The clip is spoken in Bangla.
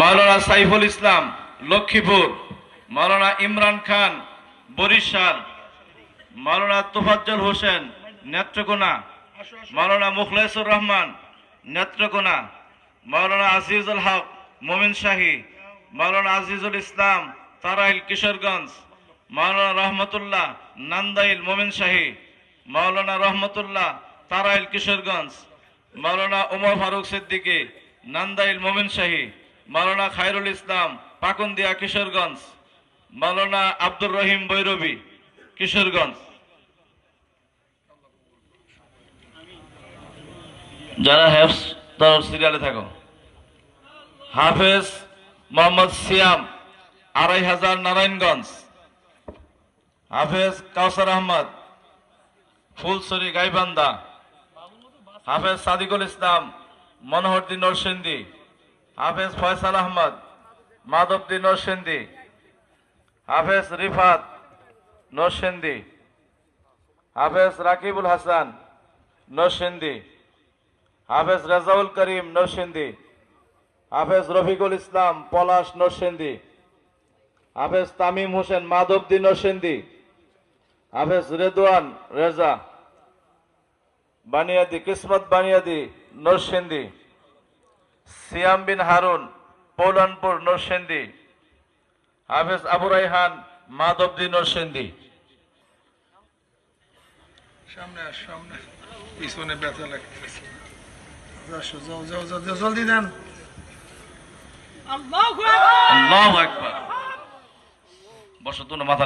মাওলানা সাইফুল ইসলাম, লক্ষ্মীপুর, মাওলানা ইমরান খান, বরিশাল, মাওলানা তোফাজ্জল হোসেন, নেত্রকোনা, মাওলানা মুখলেসুর রহমান, নেত্রকোনা, মাওলানা আজিজুল হক, মোমিন শাহী, মাওলানা আজিজুল ইসলাম, তারাইল কিশোরগঞ্জ, মাওলানা রহমতুল্লাহ নান্দাইল মোমিন শাহী, মাওলানা রহমতুল্লাহ তারাইল কিশোরগঞ্জ, মাওলানা উমর ফারুক সিদ্দিকী, নান্দাইল মোমিন শাহী মাওলানা খায়রুল ইসলাম, পাকুন্দিয়া, কিশোরগঞ্জ। মাওলানা আব্দুর রহিম বৈরবী, কিশোরগঞ্জ। যারা হেফস তার সিরিয়ালে থাকো। হাফেজ মোহাম্মদ সিয়াম, আড়াই হাজার নারায়ণগঞ্জ। হাফেজ কাউসার আহমদ ফুলসরি গাইবান্ধা। হাফেজ সাদিকুল ইসলাম মনোহরদ্দিন নরসিন্দি হাফেজ ফয়সাল আহমদ মাধবদ্দিন নরসিন্দি হাফেজ রিফাত নরসিন্দি হাফেজ রাকিবুল হাসান নরসিন্দি হাফেজ রেজাউল করিম নরসিন্দি হাফেজ রফিকুল ইসলাম পলাশ নরসিন্দি হাফেজ তামিম হোসেন মাধবদ্দিন নরসিন্দি হাফেজ রেদওয়ান রেজা। বানিয়াদি, কিসমত বানিয়াদি নরসিন্দি সিয়াম বিন হারুন পৌলানপুর নরসিন্দি হাফেজ আবু রাইহান মাধবদ্দিন নরসিন্দি সামনে আস সামনে পিছনে ব্যথা লাগতেছে। আসো যাও যাও যাও যাও, জলদি দেন। আল্লাহু আকবার। বসো মাথা